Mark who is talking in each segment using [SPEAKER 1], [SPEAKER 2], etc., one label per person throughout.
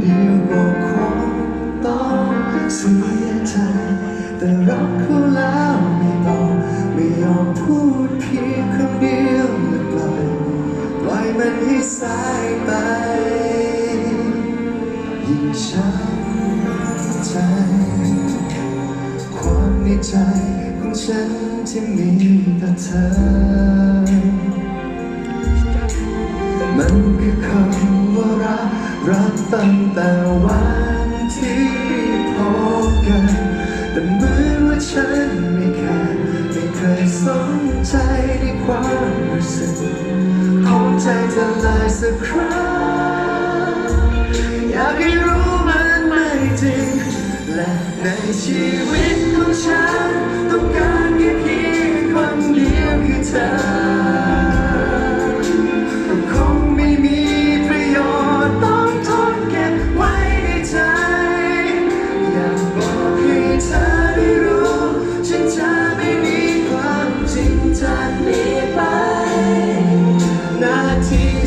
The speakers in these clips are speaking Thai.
[SPEAKER 1] เดียวบอกความต้องเสียใจ แต่รักเขาแล้วไม่ต้องไม่ยอมพูดเพียงคำเดียวและล่ยปล่อยมันให้สายไปยิ่งช้ำใจ ความในใจของ
[SPEAKER 2] ฉันที่มีแต่เธอ มันคือคำ ตั้งแต่วันที่พบกัน แต่เหมือนว่าฉันไม่เคยไม่เคยสนใจในความรู้สึกของใจเธอเลยสักครั้ง อยากให้รู้มันไม่จริง และในชีวิตของฉัน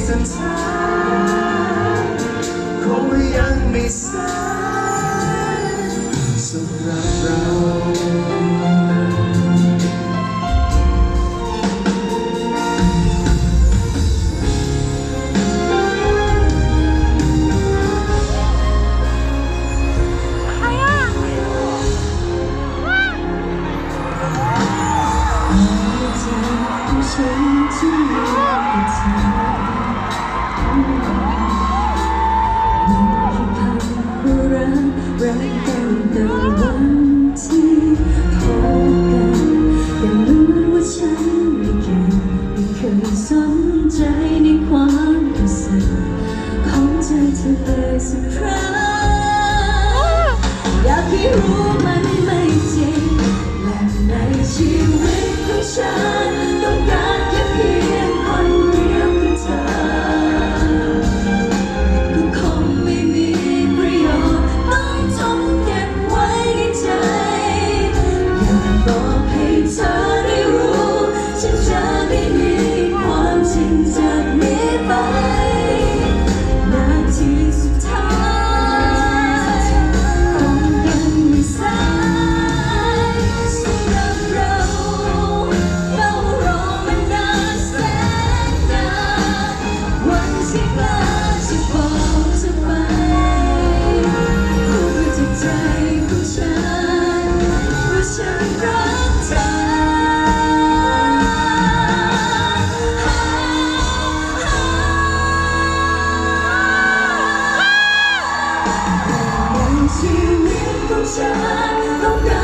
[SPEAKER 2] สุดท้ายคงยังไม่สายสำหรับเราฉันที่มีแต่เธอ รู้สึกขอ วิตข